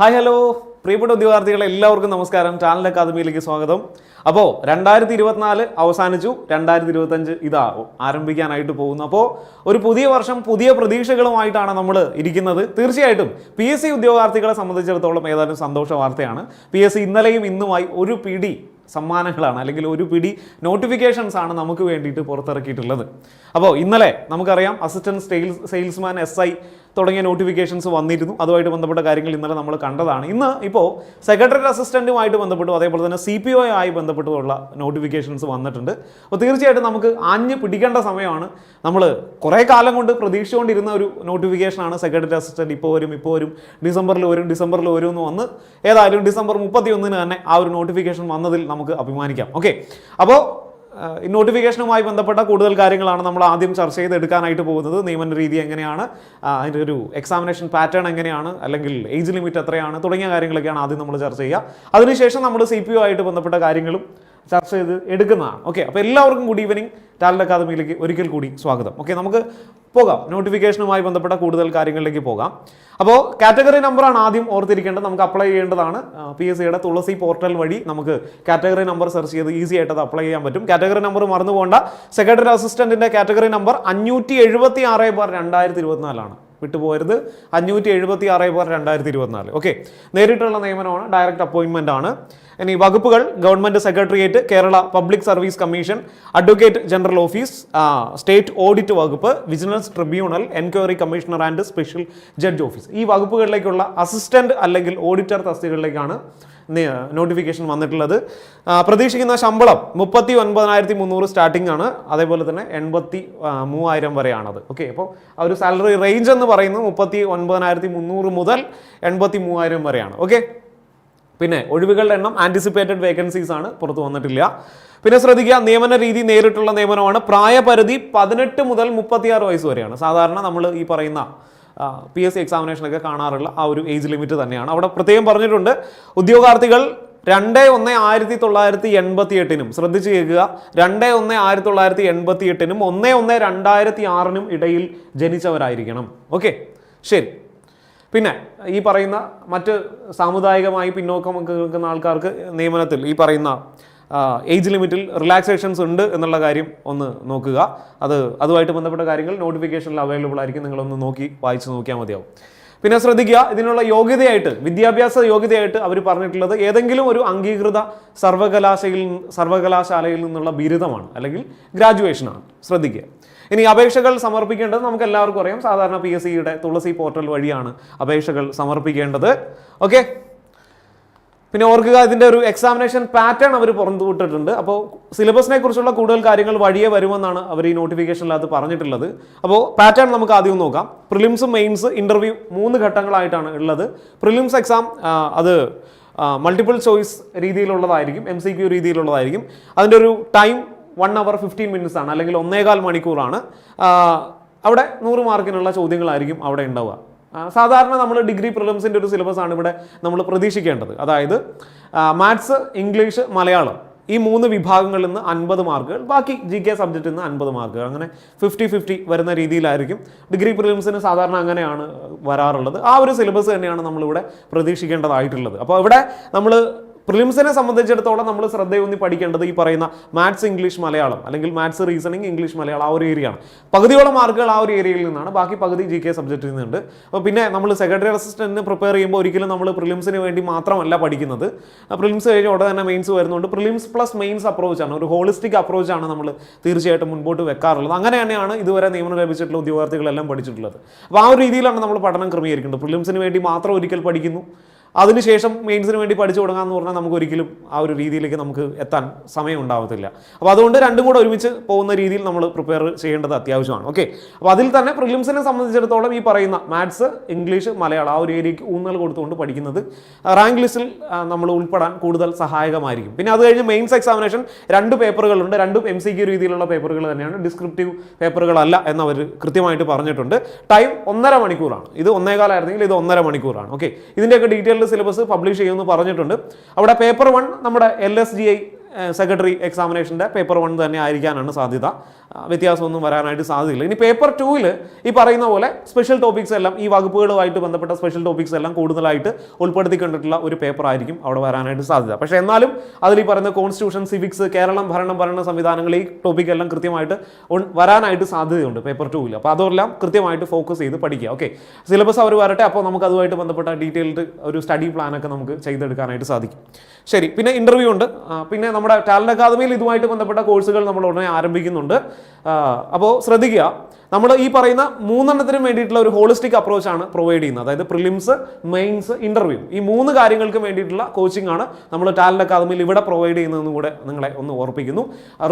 Hi hello. പ്രിയപ്പെട്ട ഉദ്യോഗാർത്ഥികളെ എല്ലാവർക്കും നമസ്കാരം. ചാനൽ അക്കാദമിയിലേക്ക് സ്വാഗതം. അപ്പോൾ രണ്ടായിരത്തി ഇരുപത്തിനാല് അവസാനിച്ചു. രണ്ടായിരത്തി ഇരുപത്തഞ്ച് ഇതാ ആരംഭിക്കാനായിട്ട് പോകുന്നു. അപ്പോൾ ഒരു പുതിയ വർഷം പുതിയ പ്രതീക്ഷകളുമായിട്ടാണ് നമ്മൾ ഇരിക്കുന്നത്. തീർച്ചയായിട്ടും പി എസ് സി ഉദ്യോഗാർത്ഥികളെ സംബന്ധിച്ചിടത്തോളം ഏതായാലും സന്തോഷ വാർത്തയാണ്. പി എസ് സി ഇന്നലെയും ഇന്നുമായി ഒരു പിടി സമ്മാനങ്ങളാണ് അല്ലെങ്കിൽ ഒരു പിടി നോട്ടിഫിക്കേഷൻസ് ആണ് നമുക്ക് വേണ്ടിയിട്ട് പുറത്തിറക്കിയിട്ടുള്ളത്. അപ്പോൾ ഇന്നലെ നമുക്കറിയാം assistant sales salesman S I തുടങ്ങിയ നോട്ടിഫിക്കേഷൻസ് വന്നിരുന്നു. അതുമായിട്ട് ബന്ധപ്പെട്ട കാര്യങ്ങൾ ഇന്നലെ നമ്മൾ കണ്ടതാണ്. ഇന്ന് ഇപ്പോൾ സെക്രട്ടറി അസിസ്റ്റന്റുമായിട്ട് ബന്ധപ്പെട്ടു. അതേപോലെ തന്നെ സി പി ഒ ആയി ബന്ധപ്പെട്ടുള്ള നോട്ടിഫിക്കേഷൻസ് വന്നിട്ടുണ്ട്. അപ്പോൾ തീർച്ചയായിട്ടും നമുക്ക് ആഞ്ഞ് പിടിക്കേണ്ട സമയമാണ്. നമ്മൾ കുറേ കാലം കൊണ്ട് പ്രതീക്ഷിച്ചുകൊണ്ടിരുന്ന ഒരു നോട്ടിഫിക്കേഷനാണ് സെക്രട്ടറി അസിസ്റ്റന്റ് ഇപ്പോൾ വരും ഇപ്പോൾ വരും ഡിസംബറിൽ വരും ഡിസംബറിൽ വരും എന്ന് വന്ന് ഏതായാലും ഡിസംബർ മുപ്പത്തി ഒന്നിന് തന്നെ ആ ഒരു നോട്ടിഫിക്കേഷൻ വന്നതിൽ നമുക്ക് അഭിമാനിക്കാം. ഓക്കെ അപ്പോൾ നോട്ടിഫിക്കേഷനുമായി ബന്ധപ്പെട്ട കൂടുതൽ കാര്യങ്ങളാണ് നമ്മൾ ആദ്യം ചർച്ച ചെയ്തെടുക്കാനായിട്ട് പോകുന്നത്. നിയമന രീതി എങ്ങനെയാണ്? അതിന്റെ ഒരു എക്സാമിനേഷൻ പാറ്റേൺ എങ്ങനെയാണ്? അല്ലെങ്കിൽ ഏജ് ലിമിറ്റ് എത്രയാണ്? തുടങ്ങിയ കാര്യങ്ങളൊക്കെയാണ് ആദ്യം നമ്മൾ ചർച്ച ചെയ്യുക. അതിനുശേഷം നമ്മൾ സി പി ആയിട്ട് ബന്ധപ്പെട്ട കാര്യങ്ങളും ചർച്ച ചെയ്ത് എടുക്കുന്നതാണ്. ഓക്കെ അപ്പോൾ എല്ലാവർക്കും ഗുഡ് ഈവനിങ് ടാലന്റ് അക്കാദമിയിലേക്ക് ഒരിക്കൽ കൂടി സ്വാഗതം. ഓക്കെ നമുക്ക് പോകാം. നോട്ടിഫിക്കേഷനുമായി ബന്ധപ്പെട്ട കൂടുതൽ കാര്യങ്ങളിലേക്ക് പോകാം. അപ്പോൾ കാറ്റഗറി നമ്പറാണ് ആദ്യം ഓർത്തിരിക്കേണ്ടത്. നമുക്ക് അപ്ലൈ ചെയ്യേണ്ടതാണ്. പി എസ് സിയുടെ തുളസി പോർട്ടൽ വഴി നമുക്ക് കാറ്റഗറി നമ്പർ സെർച്ച് ചെയ്ത് ഈസി ആയിട്ട് അത് അപ്ലൈ ചെയ്യാൻ പറ്റും. കാറ്റഗറി നമ്പർ മറന്നു പോകേണ്ട സെക്രട്ടറി അസിസ്റ്റന്റിന്റെ കാറ്റഗറി നമ്പർ അഞ്ഞൂറ്റി എഴുപത്തി ആറ് ബാർ രണ്ടായിരത്തി ഇരുപത്തിനാലാണ് വിട്ടുപോയത് അഞ്ഞൂറ്റി എഴുപത്തി ആറ് ബാർ രണ്ടായിരത്തി ഇരുപത്തിനാല് ഓക്കെ നേരിട്ടുള്ള നിയമനമാണ് ഡയറക്റ്റ് അപ്പോയിൻമെന്റ് ആണ്. ഇനി വകുപ്പുകൾ government secretariat Kerala public service commission advocate general office state audit വകുപ്പ് vigilance tribunal enquiry commissioner and special judge office ഈ വകുപ്പുകളിലേക്കുള്ള അസിസ്റ്റന്റ് അല്ലെങ്കിൽ ഓഡിറ്റർ തസ്തികകളിലേക്കാണ് നോട്ടിഫിക്കേഷൻ വന്നിട്ടുള്ളത്. പ്രതീക്ഷിക്കുന്ന ശമ്പളം മുപ്പത്തി ഒൻപതിനായിരത്തി മുന്നൂറ് സ്റ്റാർട്ടിംഗ് ആണ്. അതേപോലെ തന്നെ എൺപത്തി മൂവായിരം വരെയാണത്. ഓക്കെ അപ്പോൾ ആ ഒരു സാലറി റേഞ്ച് എന്ന് പറയുന്നത് മുപ്പത്തി ഒൻപതിനായിരത്തി മുന്നൂറ് മുതൽ എൺപത്തി മൂവായിരം വരെയാണ്. ഓക്കെ പിന്നെ ഒഴിവുകളുടെ എണ്ണം ആന്റിസിപ്പേറ്റഡ് വേക്കൻസീസ് ആണ് പുറത്ത് വന്നിട്ടില്ല. പിന്നെ ശ്രദ്ധിക്കുക നിയമന രീതി നേരിട്ടുള്ള നിയമനമാണ്. പ്രായപരിധി പതിനെട്ട് മുതൽ മുപ്പത്തിയാറ് വയസ്സ് വരെയാണ്. സാധാരണ നമ്മൾ ഈ പറയുന്ന പി എസ് സി എക്സാമിനേഷനൊക്കെ കാണാറുള്ള ആ ഒരു ഏജ് ലിമിറ്റ് തന്നെയാണ്. അവിടെ പ്രത്യേകം പറഞ്ഞിട്ടുണ്ട് ഉദ്യോഗാർത്ഥികൾ രണ്ട് ഒന്ന് ആയിരത്തി തൊള്ളായിരത്തി എൺപത്തി എട്ടിനും ശ്രദ്ധിച്ച് കേൾക്കുക രണ്ട് ഒന്ന് ആയിരത്തി തൊള്ളായിരത്തി എൺപത്തി എട്ടിനും ഒന്ന് ഒന്ന് രണ്ടായിരത്തി ആറിനും ഇടയിൽ ജനിച്ചവരായിരിക്കണം. ഓക്കെ ശരി. പിന്നെ ഈ പറയുന്ന മറ്റ് സാമുദായികമായി പിന്നോക്കം നിൽക്കുന്ന ആൾക്കാർക്ക് നിയമനത്തിൽ ഈ പറയുന്ന ഏജ് ലിമിറ്റിൽ റിലാക്സേഷൻസ് ഉണ്ട് എന്നുള്ള കാര്യം ഒന്ന് നോക്കുക. അത് അതുമായിട്ട് ബന്ധപ്പെട്ട കാര്യങ്ങൾ നോട്ടിഫിക്കേഷനിൽ അവൈലബിൾ ആയിരിക്കും. നിങ്ങളൊന്ന് നോക്കി വായിച്ച് നോക്കിയാൽ മതിയാവും. പിന്നെ ശ്രദ്ധിക്കുക ഇതിനുള്ള യോഗ്യതയായിട്ട് വിദ്യാഭ്യാസ യോഗ്യതയായിട്ട് അവർ പറഞ്ഞിട്ടുള്ളത് ഏതെങ്കിലും ഒരു അംഗീകൃത സർവകലാശയിൽ സർവകലാശാലയിൽ നിന്നുള്ള ബിരുദമാണ് അല്ലെങ്കിൽ ഗ്രാജുവേഷനാണ് ശ്രദ്ധിക്കുക. ഇനി അപേക്ഷകൾ സമർപ്പിക്കേണ്ടത് നമുക്ക് എല്ലാവർക്കും അറിയാം. സാധാരണ പി എസ് സിയുടെ തുളസി പോർട്ടൽ വഴിയാണ് അപേക്ഷകൾ സമർപ്പിക്കേണ്ടത്. ഓക്കെ പിന്നെ ഓർക്കുക ഇതിന്റെ ഒരു എക്സാമിനേഷൻ പാറ്റേൺ അവർ പുറത്തുവിട്ടിട്ടുണ്ട് അപ്പോൾ സിലബസിനെ കുറിച്ചുള്ള കൂടുതൽ കാര്യങ്ങൾ വഴിയെ വരുമെന്നാണ് അവർ ഈ നോട്ടിഫിക്കേഷനിലകത്ത് പറഞ്ഞിട്ടുള്ളത്. അപ്പോൾ പാറ്റേൺ നമുക്ക് ആദ്യം നോക്കാം. പ്രിലിംസ് മെയിൻസ് ഇന്റർവ്യൂ മൂന്ന് ഘട്ടങ്ങളായിട്ടാണ് ഉള്ളത്. പ്രിലിംസ് എക്സാം അത് മൾട്ടിപ്പിൾ ചോയ്സ് രീതിയിലുള്ളതായിരിക്കും എം സി ക്യു രീതിയിലുള്ളതായിരിക്കും. അതിന്റെ ഒരു time one hour fifteen minutes ആണ് അല്ലെങ്കിൽ ഒന്നേകാൽ മണിക്കൂറാണ്. അവിടെ നൂറ് മാർക്കിനുള്ള ചോദ്യങ്ങളായിരിക്കും അവിടെ ഉണ്ടാവുക. സാധാരണ നമ്മൾ ഡിഗ്രി പ്രിലിംസിന്റെ ഒരു സിലബസ് ആണ് ഇവിടെ നമ്മൾ പ്രതീക്ഷിക്കേണ്ടത്. അതായത് മാത്സ് ഇംഗ്ലീഷ് മലയാളം ഈ മൂന്ന് വിഭാഗങ്ങളിൽ നിന്ന് അൻപത് മാർക്കുകൾ ബാക്കി ജി കെ സബ്ജക്റ്റിൽ നിന്ന് അൻപത് മാർക്കുകൾ അങ്ങനെ ഫിഫ്റ്റി ഫിഫ്റ്റി വരുന്ന രീതിയിലായിരിക്കും ഡിഗ്രി പ്രിലിംസിന് സാധാരണ അങ്ങനെയാണ് വരാറുള്ളത്. ആ ഒരു സിലബസ് തന്നെയാണ് നമ്മളിവിടെ പ്രതീക്ഷിക്കേണ്ടതായിട്ടുള്ളത്. അപ്പോൾ ഇവിടെ നമ്മൾ പ്രിലിംസിനെ സംബന്ധിച്ചിടത്തോളം നമ്മൾ ശ്രദ്ധയൂന്നി പഠിക്കേണ്ടത് ഈ പറയുന്ന മാത്സ് ഇംഗ്ലീഷ് മലയാളം അല്ലെങ്കിൽ മാത്സ് റീസണിങ് ഇംഗ്ലീഷ് മലയാളം ആ ഒരു ഏരിയയാണ്. പകുതിയോളം മാർക്കുകൾ ആ ഒരു ഏരിയയിൽ നിന്നാണ്. ബാക്കി പകുതി ജി കെ സബ്ജക്റ്റിൽ നിന്നുണ്ട്. അപ്പോൾ പിന്നെ നമ്മൾ സെക്രട്ടറി അസിസ്റ്റന്റിന് പ്രിപ്പയർ ചെയ്യുമ്പോൾ ഒരിക്കലും നമ്മൾ പ്രിലിംസിന് വേണ്ടി മാത്രമല്ല പഠിക്കുന്നത്. പ്രിലിംസ് കഴിഞ്ഞ് ഉടനെ തന്നെ മെയിൻസ് വരുന്നുണ്ട്. പ്രിലിംസ് പ്ലസ് മെയിൻസ് അപ്രോച്ചാണ് ഒരു ഹോളിസ്റ്റിക് അപ്രോച്ചാണ് നമ്മൾ തീർച്ചയായിട്ടും മുൻപോട്ട് വെക്കാറുള്ളത്. അങ്ങനെ തന്നെയാണ് ഇതുവരെ നിയമനം ലഭിച്ചിട്ടുള്ള ഉദ്യോഗാർത്ഥികളെല്ലാം പഠിച്ചിട്ടുള്ളത്. അപ്പോൾ ആ ഒരു രീതിയിലാണ് നമ്മൾ പഠനം ക്രമീകരിക്കുന്നത് പ്രിലിംസിന് വേണ്ടി മാത്രം ഒരിക്കൽ പഠിക്കുന്നു. അതിനുശേഷം മെയിൻസിന് വേണ്ടി പഠിച്ചു തുടങ്ങാമെന്ന് പറഞ്ഞാൽ നമുക്ക് ഒരിക്കലും ആ ഒരു രീതിയിലേക്ക് നമുക്ക് എത്താൻ സമയം ഉണ്ടാവത്തില്ല അപ്പോൾ അതുകൊണ്ട് രണ്ടും കൂടെ ഒരുമിച്ച് പോകുന്ന രീതിയിൽ നമ്മൾ പ്രിപ്പയർ ചെയ്യേണ്ടത് അത്യാവശ്യമാണ്. ഓക്കെ അപ്പോൾ അതിൽ തന്നെ പ്രിലിംസിനെ സംബന്ധിച്ചിടത്തോളം ഈ പറയുന്ന മാത്സ് ഇംഗ്ലീഷ് മലയാളം ആ ഒരു ഏരിയയ്ക്ക് ഊന്നൽ കൊടുത്തുകൊണ്ട് പഠിക്കുന്നത് റാങ്ക് ലിസ്റ്റിൽ നമ്മൾ ഉൾപ്പെടാൻ കൂടുതൽ സഹായകമായിരിക്കും. പിന്നെ അത് കഴിഞ്ഞ് മെയിൻസ് എക്സാമിനേഷൻ രണ്ട് പേപ്പറുകളുണ്ട് രണ്ടും എം സി ക്യു രീതിയിലുള്ള പേപ്പറുകൾ തന്നെയാണ്. ഡിസ്ക്രിപ്റ്റീവ് പേപ്പറുകളല്ല എന്നവർ കൃത്യമായിട്ട് പറഞ്ഞിട്ടുണ്ട്. ടൈം ഒന്നര മണിക്കൂറാണ്. ഇത് ഒന്നേകാലായിരുന്നെങ്കിൽ ഇത് ഒന്നര മണിക്കൂറാണ്. ഓക്കെ ഇതിന്റെയൊക്കെ ഡീറ്റെയിൽഡ് സിലബസ് പബ്ലിഷ് ചെയ്യുമെന്ന് പറഞ്ഞിട്ടുണ്ട്. അവിടെ പേപ്പർ വൺ നമ്മുടെ L S G I secretary എക്സാമിനേഷന്റെ paper one തന്നെ ആയിരിക്കാനാണ് സാധ്യത. വ്യത്യാസമൊന്നും വരാനായിട്ട് സാധ്യതയില്ല. ഇനി പേപ്പർ ടൂവിൽ ഈ പറയുന്ന പോലെ സ്പെഷ്യൽ ടോപ്പിക്സ് എല്ലാം ഈ വകുപ്പുകളുമായിട്ട് ബന്ധപ്പെട്ട സ്പെഷ്യൽ ടോപ്പിക്സ് എല്ലാം കൂടുതലായിട്ട് ഉൾപ്പെടുത്തിക്കൊണ്ടിട്ടുള്ള ഒരു പേപ്പർ ആയിരിക്കും അവിടെ വരാനായിട്ട് സാധ്യത. പക്ഷേ എന്നാലും അതിൽ ഈ പറയുന്ന കോൺസ്റ്റിറ്റ്യൂഷൻ സിവിക്സ് കേരളം ഭരണം ഭരണ സംവിധാനങ്ങൾ ഈ ടോപ്പിക് എല്ലാം കൃത്യമായിട്ട് വരാനായിട്ട് സാധ്യതയുണ്ട് പേപ്പർ ടൂവിൽ അപ്പോൾ അതെല്ലാം കൃത്യമായിട്ട് ഫോക്കസ് ചെയ്ത് പഠിക്കുക. ഓക്കെ സിലബസ് അവർ വരട്ടെ അപ്പോൾ നമുക്ക് അതുമായിട്ട് ബന്ധപ്പെട്ട ഡീറ്റെയിൽഡ് ഒരു സ്റ്റഡി പ്ലാനൊക്കെ നമുക്ക് ചെയ്തെടുക്കാനായിട്ട് സാധിക്കും. ശരി പിന്നെ ഇന്റർവ്യൂ ഉണ്ട്. പിന്നെ നമ്മുടെ ടാലന്റ് അക്കാദമിയിൽ ഇതുമായിട്ട് ബന്ധപ്പെട്ട കോഴ്സുകൾ നമ്മൾ ഉടനെ ആരംഭിക്കുന്നുണ്ട്. അപ്പോൾ ശ്രദ്ധിക്കുക. നമ്മൾ ഈ പറയുന്ന മൂന്നെണ്ണത്തിനും വേണ്ടിയിട്ടുള്ള ഒരു ഹോളിസ്റ്റിക് അപ്രോച്ചാണ് പ്രൊവൈഡ് ചെയ്യുന്നത്. അതായത് പ്രിലിംസ് മെയിൻസ് ഇന്റർവ്യൂ ഈ മൂന്ന് കാര്യങ്ങൾക്ക് വേണ്ടിയിട്ടുള്ള കോച്ചിങ് ആണ് നമ്മൾ ടാലന്റ് അക്കാദമിയിൽ ഇവിടെ പ്രൊവൈഡ് ചെയ്യുന്നതെന്ന് കൂടെ നിങ്ങളെ ഒന്ന് ഓർപ്പിക്കുന്നു.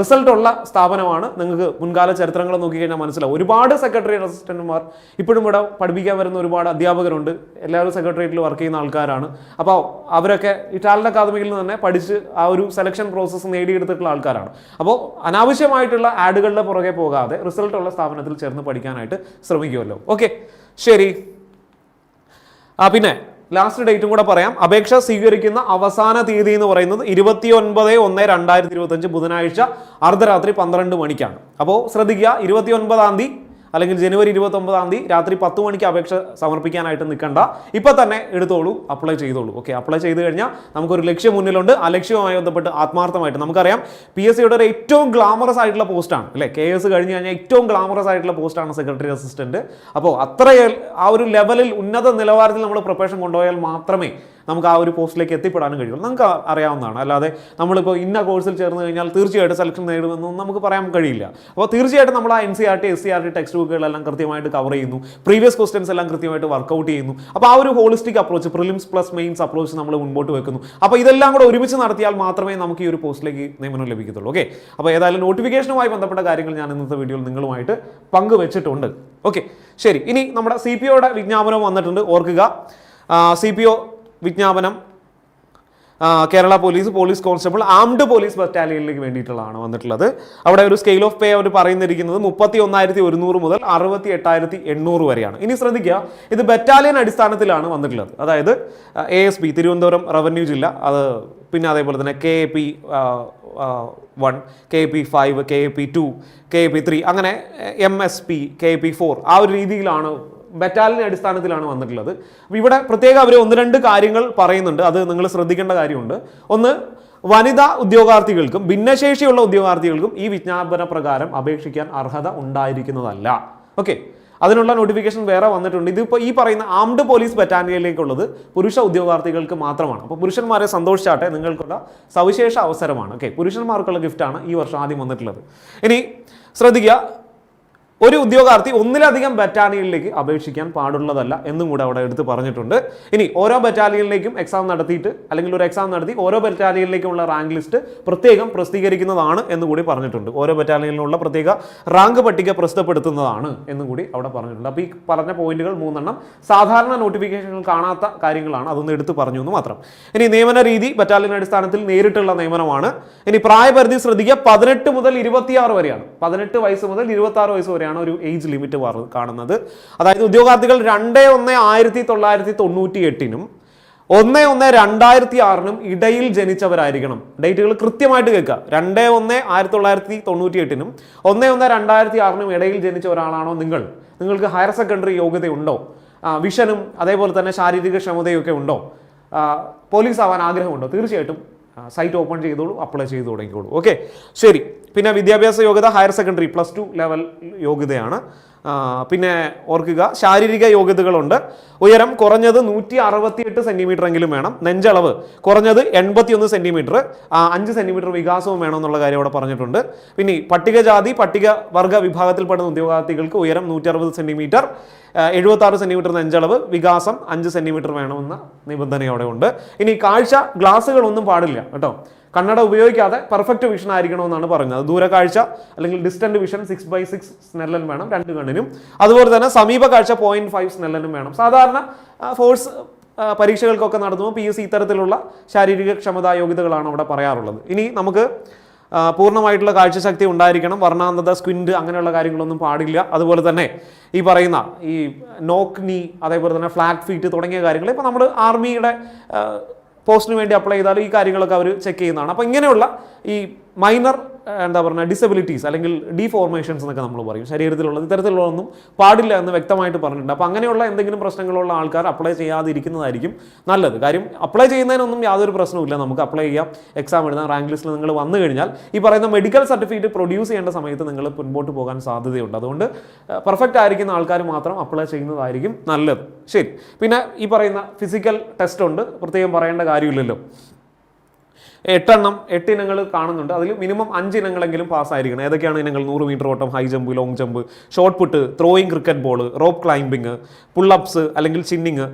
റിസൾട്ട് ഉള്ള സ്ഥാപനമാണ് നിങ്ങൾക്ക് മുൻകാല ചരിത്രങ്ങൾ നോക്കിക്കഴിഞ്ഞാൽ മനസ്സിലാവും. ഒരുപാട് സെക്രട്ടറി അസിസ്റ്റന്റുമാർ ഇപ്പോഴും ഇവിടെ പഠിപ്പിക്കാൻ വരുന്ന ഒരുപാട് അധ്യാപകരുണ്ട്. എല്ലാവരും സെക്രട്ടേറിയറ്റിൽ വർക്ക് ചെയ്യുന്ന ആൾക്കാരാണ്. അപ്പോൾ അവരൊക്കെ ഈ ടാലന്റ് അക്കാദമിയിൽ നിന്ന് തന്നെ പഠിച്ച് ആ ഒരു സെലക്ഷൻ പ്രോസസ്സ് നേടിയെടുത്തിട്ടുള്ള ആൾക്കാരാണ്. അപ്പോൾ അനാവശ്യമായിട്ടുള്ള ആഡുകളുടെ പുറകെ പോകാതെ റിസൾട്ട് ഉള്ള സ്ഥാപനത്തിൽ ചേർന്ന് പഠിക്കാനായിട്ട് ശ്രമിക്കുമല്ലോ. ഓക്കെ ശരി. ആ പിന്നെ ലാസ്റ്റ് ഡേറ്റും കൂടെ പറയാം. അപേക്ഷ സ്വീകരിക്കുന്ന അവസാന തീയതി എന്ന് പറയുന്നത് ഇരുപത്തി ഒൻപത് ഒന്ന് രണ്ടായിരത്തി ഇരുപത്തഞ്ച് ബുധനാഴ്ച അർദ്ധരാത്രി പന്ത്രണ്ട് മണിക്കാണ്. അപ്പോൾ ശ്രദ്ധിക്കുക ഇരുപത്തി ഒൻപതാം തീയതി അല്ലെങ്കിൽ ജനുവരി ഇരുപത്തി ഒമ്പതാം തീയതി രാത്രി പത്ത് മണിക്ക് അപേക്ഷ സമർപ്പിക്കാനായിട്ട് നിൽക്കണ്ട. ഇപ്പം തന്നെ എടുത്തോളൂ അപ്ലൈ ചെയ്തോളൂ. ഓക്കെ അപ്ലൈ ചെയ്ത് കഴിഞ്ഞാൽ നമുക്കൊരു ലക്ഷ്യം മുന്നിലുണ്ട്. ആ ലക്ഷ്യവുമായി ബന്ധപ്പെട്ട് ആത്മാർത്ഥമായിട്ട് നമുക്കറിയാം പി എസ് സിയുടെ ഒരു ഏറ്റവും ഗ്ലാമറസ് ആയിട്ടുള്ള പോസ്റ്റാണ് അല്ലേ? കെ എസ് കഴിഞ്ഞ് കഴിഞ്ഞാൽ ഏറ്റവും ഗ്ലാമറസ് ആയിട്ടുള്ള പോസ്റ്റാണ് സെക്രട്ടറി അസിസ്റ്റന്റ് അപ്പോൾ അത്ര ആ ഒരു ലെവലിൽ ഉന്നത നിലവാരത്തിൽ നമ്മൾ പ്രിപ്പറേഷൻ കൊണ്ടുപോയാൽ മാത്രമേ നമുക്ക് ആ ഒരു പോസ്റ്റിലേക്ക് എത്തിപ്പെടാനും കഴിയുള്ളൂ നമുക്ക് അറിയാവുന്നതാണ്. അല്ലാതെ നമ്മളിപ്പോൾ ഇന്ന കോഴ്സിൽ ചേർന്ന് കഴിഞ്ഞാൽ തീർച്ചയായിട്ടും സെലക്ഷൻ നേടുമെന്നൊന്നും നമുക്ക് പറയാൻ കഴിയില്ല. അപ്പോൾ തീർച്ചയായിട്ടും നമ്മൾ ആ N C R T S C R T text ബുക്കുകളെല്ലാം കൃത്യമായിട്ട് കവർ ചെയ്യുന്നു. പ്രീവിയസ് ക്വസ്റ്റ്യൻസ് എല്ലാം കൃത്യമായിട്ട് വർക്കൗട്ട് ചെയ്യുന്നു. അപ്പോൾ ആ ഒരു holistic approach prelims plus mains approach നമ്മൾ മുൻപോട്ട് വെക്കുന്നു. അപ്പോൾ ഇതെല്ലാം കൂടെ ഒരുമിച്ച് നടത്തിയാൽ മാത്രമേ നമുക്ക് ഈ ഒരു പോസ്റ്റിലേക്ക് നിയമനം ലഭിക്കത്തുള്ളൂ. ഓക്കെ അപ്പോൾ ഏതായാലും നോട്ടിഫിക്കേഷനുമായി ബന്ധപ്പെട്ട കാര്യങ്ങൾ ഞാൻ ഇന്നത്തെ വീഡിയോയിൽ നിങ്ങളുമായിട്ട് പങ്കുവെച്ചിട്ടുണ്ട്. ഓക്കെ ശരി. ഇനി നമ്മുടെ സി പി ഒയുടെ വിജ്ഞാപനം വന്നിട്ടുണ്ട്. ഓർക്കുക. സി പി ഒ വിജ്ഞാപനം Kerala police police constable armed police ബറ്റാലിയനിലേക്ക് വേണ്ടിയിട്ടുള്ളതാണ് വന്നിട്ടുള്ളത്. അവിടെ ഒരു സ്കെയിൽ ഓഫ് പേ അവർ പറയുന്നിരിക്കുന്നത് മുപ്പത്തി ഒന്നായിരത്തി ഒരുന്നൂറ് മുതൽ അറുപത്തി എട്ടായിരത്തി എണ്ണൂറ് വരെയാണ്. ഇനി ശ്രദ്ധിക്കുക ഇത് ബറ്റാലിയൻ അടിസ്ഥാനത്തിലാണ് വന്നിട്ടുള്ളത്. അതായത് A S P Thiruvananthapuram revenue ജില്ല അത് പിന്നെ അതേപോലെ തന്നെ K A P one K P five K P two K P three അങ്ങനെ M S P K P four ആ ഒരു രീതിയിലാണ് ബറ്റാലിയൻ അടിസ്ഥാനത്തിലാണ് വന്നിട്ടുള്ളത്. അപ്പോൾ ഇവിടെ പ്രത്യേകം അവർ ഒന്ന് രണ്ട് കാര്യങ്ങൾ പറയുന്നുണ്ട്. അത് നിങ്ങൾ ശ്രദ്ധിക്കേണ്ട കാര്യമുണ്ട്. ഒന്ന് വനിതാ ഉദ്യോഗാർത്ഥികൾക്കും ഭിന്നശേഷിയുള്ള ഉദ്യോഗാർത്ഥികൾക്കും ഈ വിജ്ഞാപന പ്രകാരം അപേക്ഷിക്കാൻ അർഹത ഉണ്ടായിരിക്കുന്നതല്ല. ഓക്കെ? അതിനുള്ള നോട്ടിഫിക്കേഷൻ വേറെ വന്നിട്ടുണ്ട്. ഇതിപ്പോൾ ഈ പറയുന്ന ആംഡ് പോലീസ് ബറ്റാലിയനിലേക്കുള്ളത് പുരുഷ ഉദ്യോഗാർത്ഥികൾക്ക് മാത്രമാണ്. അപ്പോൾ പുരുഷന്മാരെ സന്തോഷിച്ചാട്ടെ നിങ്ങൾക്കുള്ള സവിശേഷ അവസരമാണ്. ഓക്കെ? പുരുഷന്മാർക്കുള്ള ഗിഫ്റ്റാണ് ഈ വർഷം ആദ്യം വന്നിട്ടുള്ളത്. ഇനി ശ്രദ്ധിക്കുക ഒരു ഉദ്യോഗാർത്ഥി ഒന്നിലധികം ബറ്റാലിയനിലേക്ക് അപേക്ഷിക്കാൻ പാടുള്ളതല്ല എന്നും കൂടെ അവിടെ എടുത്ത് പറഞ്ഞിട്ടുണ്ട്. ഇനി ഓരോ ബറ്റാലിയനിലേക്കും എക്സാം നടത്തിയിട്ട് അല്ലെങ്കിൽ ഒരു എക്സാം നടത്തി ഓരോ ബറ്റാലിയനിലേക്കുള്ള റാങ്ക് ലിസ്റ്റ് പ്രത്യേകം പ്രസിദ്ധീകരിക്കുന്നതാണ് എന്ന് കൂടി പറഞ്ഞിട്ടുണ്ട്. ഓരോ ബറ്റാലിയനിലുള്ള പ്രത്യേക റാങ്ക് പട്ടിക പ്രസിദ്ധപ്പെടുത്തുന്നതാണ് എന്നും കൂടി അവിടെ പറഞ്ഞിട്ടുണ്ട്. അപ്പോൾ ഈ പറഞ്ഞ പോയിന്റുകൾ മൂന്നെണ്ണം സാധാരണ നോട്ടിഫിക്കേഷനിൽ കാണാത്ത കാര്യങ്ങളാണ്. അതൊന്ന് എടുത്ത് പറഞ്ഞു എന്ന് മാത്രം. ഇനി നിയമന രീതി ബറ്റാലിയൻ അടിസ്ഥാനത്തിൽ നേരിട്ടുള്ള നിയമനമാണ്. ഇനി പ്രായപരിധി ശ്രദ്ധിക്കുക. പതിനെട്ട് മുതൽ ഇരുപത്തിയാറ് വരെയാണ്. പതിനെട്ട് വയസ്സ് മുതൽ ഇരുപത്തി വയസ്സ് വരെയാണ് ഒരു ഏജ് ലിമിറ്റ് കാണുന്നത്. അതായത് ഉദ്യോഗാർത്ഥികൾ രണ്ട് ഒന്ന് ആയിരത്തി തൊള്ളായിരത്തി തൊണ്ണൂറ്റി എട്ടിനും ഒന്ന് ഒന്ന് രണ്ടായിരത്തി ആറിനും ഇടയിൽ ജനിച്ചവരായിരിക്കണം. ഡേറ്റുകൾ കൃത്യമായിട്ട് കേൾക്കുക. രണ്ട് ഒന്ന് ആയിരത്തി തൊള്ളായിരത്തി തൊണ്ണൂറ്റി എട്ടിനും ഒന്ന് ഒന്ന് രണ്ടായിരത്തി ആറിനും ഇടയിൽ ജനിച്ച ഒരാളാണോ നിങ്ങൾ? നിങ്ങൾക്ക് ഹയർ സെക്കൻഡറി യോഗ്യതയുണ്ടോ? വിഷനും അതേപോലെ തന്നെ ശാരീരിക ക്ഷമതയൊക്കെ ഉണ്ടോ? പോലീസ് ആവാൻ ആഗ്രഹമുണ്ടോ? തീർച്ചയായിട്ടും സൈറ്റ് ഓപ്പൺ ചെയ്തോളൂ അപ്ലൈ ചെയ്ത് തുടങ്ങിക്കോളൂ. ഓക്കെ ശരി. പിന്നെ വിദ്യാഭ്യാസ യോഗ്യത higher secondary plus two level യോഗ്യതയാണ്. പിന്നെ ഓർക്കുക ശാരീരിക യോഗ്യതകളുണ്ട്. ഉയരം കുറഞ്ഞത് നൂറ്റി അറുപത്തിയെട്ട് സെന്റിമീറ്റർ എങ്കിലും വേണം. നെഞ്ചളവ് കുറഞ്ഞത് എൺപത്തിയൊന്ന് സെന്റിമീറ്റർ അഞ്ച് സെന്റിമീറ്റർ വികാസവും വേണം എന്നുള്ള കാര്യം അവിടെ പറഞ്ഞിട്ടുണ്ട്. പിന്നെ പട്ടികജാതി പട്ടിക വർഗ വിഭാഗത്തിൽപ്പെടുന്ന ഉദ്യോഗാർത്ഥികൾക്ക് ഉയരം നൂറ്റി അറുപത് സെന്റിമീറ്റർ എഴുപത്തി ആറ് സെന്റിമീറ്റർ നെഞ്ചളവ് വികാസം അഞ്ച് സെന്റിമീറ്റർ വേണമെന്ന നിബന്ധന അവിടെ ഉണ്ട്. ഇനി കാഴ്ച ഗ്ലാസ്സുകളൊന്നും പാടില്ല കേട്ടോ. കണ്ണട ഉപയോഗിക്കാതെ പെർഫെക്റ്റ് വിഷൻ ആയിരിക്കണമെന്നാണ് പറഞ്ഞത്. ദൂരക്കാഴ്ച അല്ലെങ്കിൽ distant vision six by six Snellen വേണം രണ്ട് കണ്ണിനും. അതുപോലെ തന്നെ സമീപകാഴ്ച പോയിന്റ് ഫൈവ് സ്നെല്ലനും വേണം. സാധാരണ ഫോഴ്സ് പരീക്ഷകൾക്കൊക്കെ നടത്തുമ്പോൾ പി എസ് ഇത്തരത്തിലുള്ള ശാരീരിക ക്ഷമതാ യോഗ്യതകളാണ് അവിടെ പറയാറുള്ളത്. ഇനി നമുക്ക് പൂർണമായിട്ടുള്ള കാഴ്ചശക്തി ഉണ്ടായിരിക്കണം. വർണാന്തത സ്ക്വിൻഡ് അങ്ങനെയുള്ള കാര്യങ്ങളൊന്നും പാടില്ല. അതുപോലെ തന്നെ ഈ പറയുന്ന ഈ നോക്ക് നീ അതേപോലെ തന്നെ ഫ്ലാറ്റ് ഫീറ്റ് തുടങ്ങിയ കാര്യങ്ങൾ. ഇപ്പോൾ നമ്മൾ ആർമിയുടെ പോസ്റ്റിന് വേണ്ടി അപ്ലൈ ചെയ്താലും ഈ കാര്യങ്ങളൊക്കെ അവർ ചെക്ക് ചെയ്യുന്നതാണ്. അപ്പോൾ ഇങ്ങനെയുള്ള ഈ മൈനർ എന്താ പറയുക ഡിസബിലിറ്റീസ് അല്ലെങ്കിൽ ഡിഫോർമേഷൻസ് എന്നൊക്കെ നമ്മൾ പറയും. ശരീരത്തിലുള്ള ഇത്തരത്തിലുള്ളതൊന്നും പാടില്ല എന്ന് വ്യക്തമായിട്ട് പറഞ്ഞിട്ടുണ്ട്. അപ്പോൾ അങ്ങനെയുള്ള എന്തെങ്കിലും പ്രശ്നങ്ങളുള്ള ആൾക്കാർ അപ്ലൈ ചെയ്യാതിരിക്കുന്നതായിരിക്കും നല്ലത്. കാര്യം അപ്ലൈ ചെയ്യുന്നതിനൊന്നും യാതൊരു പ്രശ്നവുമില്ല. നമുക്ക് അപ്ലൈ ചെയ്യാം. എക്സാം എഴുതാം. റാങ്ക് ലിസ്റ്റിൽ നിങ്ങൾ വന്നു കഴിഞ്ഞാൽ ഈ പറയുന്ന മെഡിക്കൽ സർട്ടിഫിക്കറ്റ് പ്രൊഡ്യൂസ് ചെയ്യേണ്ട സമയത്ത് നിങ്ങൾ മുൻപോട്ട് പോകാൻ സാധ്യതയുണ്ട്. അതുകൊണ്ട് പെർഫെക്റ്റ് ആയിരിക്കുന്ന ആൾക്കാർ മാത്രം അപ്ലൈ ചെയ്യുന്നതായിരിക്കും നല്ലത്. ശരി. പിന്നെ ഈ പറയുന്ന ഫിസിക്കൽ ടെസ്റ്റ് ഉണ്ട്. പ്രത്യേകം പറയേണ്ട കാര്യമില്ലല്ലോ. എട്ടെണ്ണം എട്ട് ഇനങ്ങൾ കാണുന്നുണ്ട്. അതിൽ മിനിമം അഞ്ച് ഇനങ്ങളെങ്കിലും പാസ്സായിരിക്കണം ഏതൊക്കെയാണ് ഇനങ്ങൾ? നൂറ് മീറ്റർ ഓട്ടം high jump long jump shot put throwing cricket ball rope climbing pull ups അല്ലെങ്കിൽ ചിന്നിങ്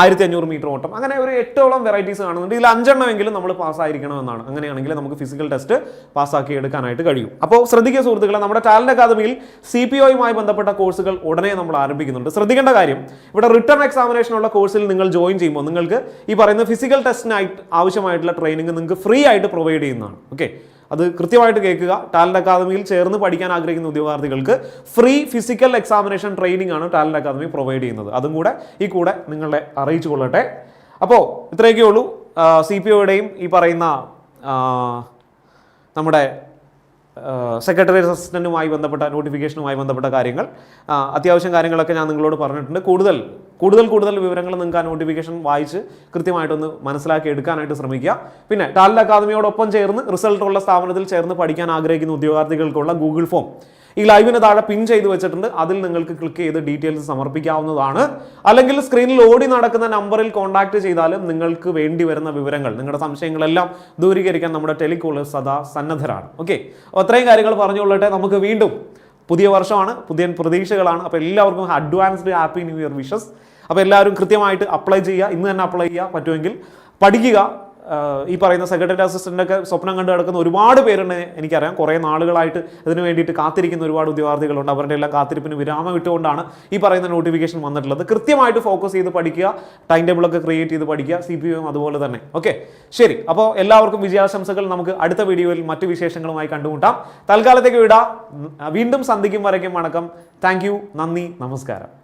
ആയിരത്തി അഞ്ഞൂറ് മീറ്റർ ഓട്ടം. അങ്ങനെ ഒരു എട്ടോളം വെറൈറ്റീസ് കാണുന്നുണ്ട്. ഇതിൽ അഞ്ചെണ്ണമെങ്കിലും നമ്മൾ പാസ്സായിരിക്കണമെന്നാണ് അങ്ങനെയാണെങ്കിൽ നമുക്ക് ഫിസിക്കൽ ടെസ്റ്റ് പാസ്സാക്കി എടുക്കാനായിട്ട് കഴിയും. അപ്പോൾ ശ്രദ്ധിക്കുക സുഹൃത്തുക്കളെ നമ്മുടെ ടാലന്റ് അക്കാദമിയിൽ സി പി ഒയുമായി ബന്ധപ്പെട്ട കോഴ്സുകൾ ഉടനെ നമ്മൾ ആരംഭിക്കുന്നുണ്ട്. ശ്രദ്ധിക്കേണ്ട കാര്യം ഇവിടെ റിട്ടേൺ എക്സാമിനേഷനുള്ള കോഴ്സിൽ നിങ്ങൾ ജോയിൻ ചെയ്യുമ്പോൾ നിങ്ങൾക്ക് ഈ പറയുന്ന ഫിസിക്കൽ ടെസ്റ്റിനായിട്ട് ആവശ്യമായിട്ടുള്ള ട്രെയിനിങ് നിങ്ങൾക്ക് ഫ്രീ ആയിട്ട് പ്രൊവൈഡ് ചെയ്യുന്നതാണ്. ഓക്കെ അത് കൃത്യമായിട്ട് കേൾക്കുക. ടാലന്റ് അക്കാദമിയിൽ ചേർന്ന് പഠിക്കാൻ ആഗ്രഹിക്കുന്ന ഉദ്യോഗാർത്ഥികൾക്ക് ഫ്രീ ഫിസിക്കൽ എക്സാമിനേഷൻ ട്രെയിനിങ് ആണ് ടാലന്റ് അക്കാദമി പ്രൊവൈഡ് ചെയ്യുന്നത്. അതും കൂടെ ഈ കൂടെ നിങ്ങളെ അറിയിച്ചു കൊള്ളട്ടെ. അപ്പോൾ ഇത്രയൊക്കെ ഉള്ളൂ. സി പി ഒയുടെയും ഈ പറയുന്ന നമ്മുടെ സെക്രട്ടറി അസിസ്റ്റന്റുമായി ബന്ധപ്പെട്ട നോട്ടിഫിക്കേഷനുമായി ബന്ധപ്പെട്ട കാര്യങ്ങൾ. അത്യാവശ്യം കാര്യങ്ങളൊക്കെ ഞാൻ നിങ്ങളോട് പറഞ്ഞിട്ടുണ്ട്. കൂടുതൽ കൂടുതൽ കൂടുതൽ വിവരങ്ങൾ നിങ്ങൾക്ക് ആ നോട്ടിഫിക്കേഷൻ വായിച്ച് കൃത്യമായിട്ടൊന്ന് മനസ്സിലാക്കി എടുക്കാനായിട്ട് ശ്രമിക്കുക. പിന്നെ ടാലന്റ് അക്കാദമിയോടൊപ്പം ചേർന്ന് റിസൾട്ടുള്ള സ്ഥാപനത്തിൽ ചേർന്ന് പഠിക്കാൻ ആഗ്രഹിക്കുന്ന ഉദ്യോഗാർത്ഥികൾക്കുള്ള ഗൂഗിൾ ഫോം ഈ ലൈവിന് താഴെ പിൻ ചെയ്ത് വെച്ചിട്ടുണ്ട്. അതിൽ നിങ്ങൾക്ക് ക്ലിക്ക് ചെയ്ത് ഡീറ്റെയിൽസ് സമർപ്പിക്കാവുന്നതാണ്. അല്ലെങ്കിൽ സ്ക്രീനിൽ ഓടി നടക്കുന്ന നമ്പറിൽ കോൺടാക്ട് ചെയ്താലും നിങ്ങൾക്ക് വേണ്ടി വരുന്ന വിവരങ്ങൾ നിങ്ങളുടെ സംശയങ്ങളെല്ലാം ദൂരീകരിക്കാൻ നമ്മുടെ ടെലികോളേഴ്സ് സദാ സന്നദ്ധരാണ്. ഓക്കെ അപ്പോൾ അത്രയും കാര്യങ്ങൾ പറഞ്ഞുകൊള്ളട്ടെ നമുക്ക് വീണ്ടും പുതിയ വർഷമാണ് പുതിയ പ്രതീക്ഷകളാണ്. അപ്പോൾ എല്ലാവർക്കും advanced happy new year wishes അപ്പോൾ എല്ലാവരും കൃത്യമായിട്ട് അപ്ലൈ ചെയ്യുക ഇന്ന് തന്നെ അപ്ലൈ ചെയ്യുക പറ്റുമെങ്കിൽ പഠിക്കുക ഈ പറയുന്ന സെക്രട്ടറി അസിസ്റ്റന്റൊക്കെ സ്വപ്നം കണ്ട് കിടക്കുന്ന ഒരുപാട് പേരുണ്ട് എനിക്കറിയാം. കുറേ നാളുകളായിട്ട് ഇതിന് വേണ്ടിയിട്ട് കാത്തിരിക്കുന്ന ഒരുപാട് ഉദ്യോഗാർത്ഥികളുണ്ട്. അവരുടെ എല്ലാം കാത്തിരിപ്പിന് വിരാമം ഇട്ടുകൊണ്ടാണ് ഈ പറയുന്ന നോട്ടിഫിക്കേഷൻ വന്നിട്ടുള്ളത്. കൃത്യമായിട്ട് ഫോക്കസ് ചെയ്ത് പഠിക്കുക ടൈം ടേബിളൊക്കെ ക്രിയേറ്റ് ചെയ്ത് പഠിക്കുക സി പി എം അതുപോലെ തന്നെ. ഓക്കെ ശരി. അപ്പോൾ എല്ലാവർക്കും വിജയാശംസകൾ. നമുക്ക് അടുത്ത വീഡിയോയിൽ മറ്റു വിശേഷങ്ങളുമായി കണ്ടുമുട്ടാം. തൽക്കാലത്തേക്ക് വിടാം. വീണ്ടും സന്ധിക്കും വരയ്ക്കും. വണക്കം. താങ്ക് നന്ദി. നമസ്കാരം.